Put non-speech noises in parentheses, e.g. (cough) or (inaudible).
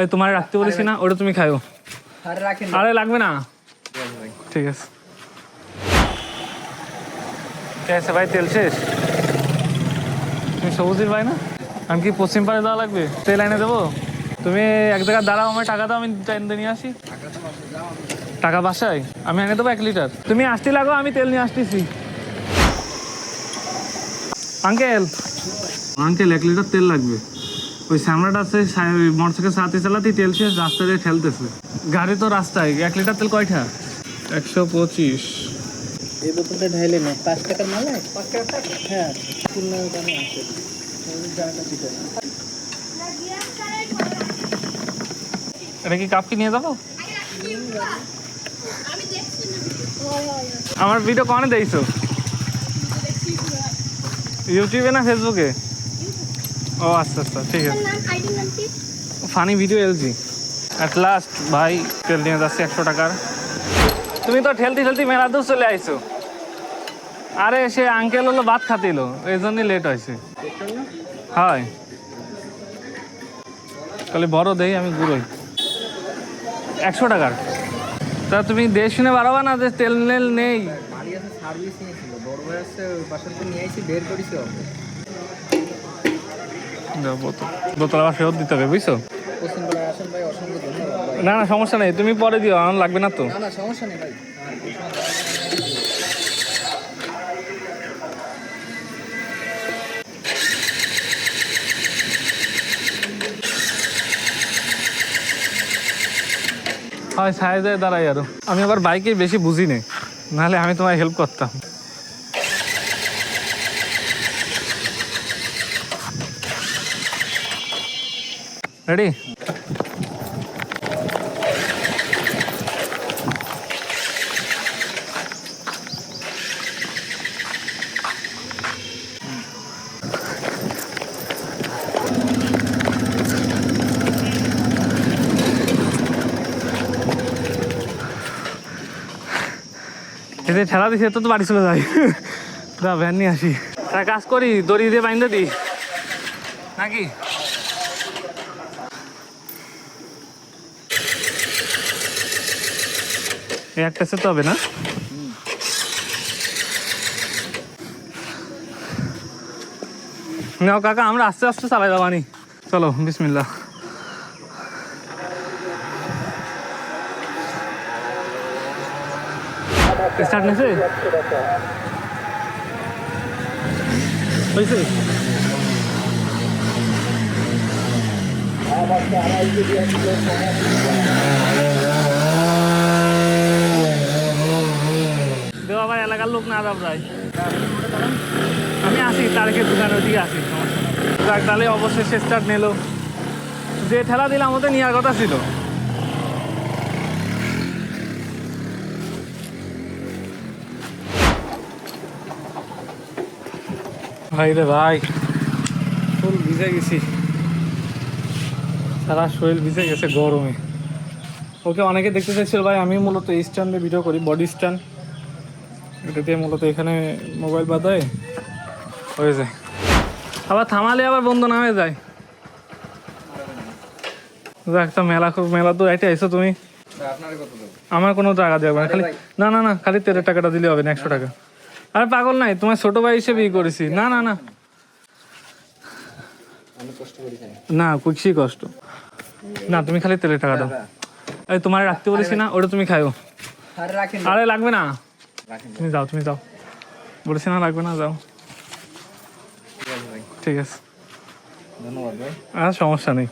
এই তোমার রাখতে বলেছি না ওটা তুমি খাইও। আরে রাখেন আরে লাগবে না। ঠিক আছে। আছে ভাই তেল শেষ। তুমি সবুজের ভাই না? আমি কি পশ্চিম পাড়ে দেওয়া লাগবে? তেল এনে দেবো তুমি এক জায়গায় দাঁড়াও আমার টাকা দাও আমি এনে নিয়ে আসি। টাকা বাসায়? আমি এনে দেবো এক লিটার। তুমি আসতে লাগো আমি তেল নিয়ে আসতেছি। আঙ্কেল। আঙ্কেল এক লিটার তেল লাগবে। ওই সামরাটা আছে মোটরসাইকেল সাথে চালাতেই তেল শেষ রাস্তা দিয়ে ঠেলতেছে। গাড়ি তো রাস্তায় এক লিটার তেল কয়টা? একশো পঁচিশ। এই বোতলটা ঢাইলে না পাঁচ টাকার মালা পাঁচ টাকা হ্যাঁ পূর্ণ দামে আছে। জায়গাটা ঠিক আছে এটা কি কাপ কি নিয়ে যাব? আমার ভিডিও কনে দেখছ ইউটিউবে না ফেসবুকে ও আচ্ছা আচ্ছা ঠিক আছে। Funny video LG. At last ভাই তেল নিয়ে যাচ্ছে একশো টাকার। তুমি তো ঠেলতে ঠেলতে মেলা দূর চলে আইছো। আরে সে আঙ্কেল হলো ভাত খাতিল এই জন্যই লেট হয়েছে। হয়। তাহলে বড় দেই আমি গুঁড়োই। একশো টাকার। তা তুমি দেশ শুনে বাড়াবা না যে তেল নেল নেই? সার্ভিস নিয়েছিল। বড় ভাই বাসার নিয়ে আইছি বের করেছি আবার ফেরত দিতে হবে বুঝছ? না না সমস্যা নেই তুমি পরে দিও আমার লাগবে না তো। না না সমস্যা নেই ভাই। হয় সাইজে দাঁড়াই আরও। আমি আবার বাইকে বেশি বুঝি নেই নাহলে আমি তোমায় হেল্প করতাম। রেডি এতে ঠেলা দিছে তো বাড়ি চলে যাই ভ্যান (laughs) নিয়ে আসি। কাজ করি, দড়ি দিয়ে বাইন্দে দিই নাকি? একটা সেট হবে না। নাও কাকা, আমরা আস্তে আস্তে চালাই যাবানি চলো, বিসমিল্লাহ। স্টার্ট নিছে হয়েছে? দেওয়া ভাই এলাকার লোক না দাম যায় আমি আসি তারিখের দোকানের ওদিকে আসি। যাক, তাহলে অবশ্যই স্টার্ট নিল। যে ঠেলা দিলাম ওতে নেওয়ার কথা ছিল। ভাই রে ভাই ফুল ভিজে গেছি। সারা শরীর ভিজে গেছে গরমে। ওকে অনেকে দেখতে চাইছিল, ভাই, আমি মূলত এই স্ট্যান্ডে ভিডিও করি বডি স্ট্যান্ড এটা দিয়ে মূলত এখানে মোবাইল বাঁধায়। হয়ে যায়। আবার থামালে আবার বন্ধ না হয়ে যায়। যাক, মেলা খুব মেলা তো এটা এসো তুমি। আমার কোনো টাকা দেওয়া না খালি না না না খালি তেলের টাকাটা দিলে হবে না একশো টাকা। আরে পাগল নাই তোমার ছোট ভাই হিসেবে ই করেছি। না না না। না কুচি কষ্ট। না তুমি খালি তেলের টাকা দাও। তোমার রাখতে বলেছি না ওটা তুমি খাইও। আরে লাগবে না। তুমি যাও তুমি যাও। বলেছি না লাগবে না যাও। ঠিক আছে। ধন্যবাদ ভাই। আর সমস্যা নেই।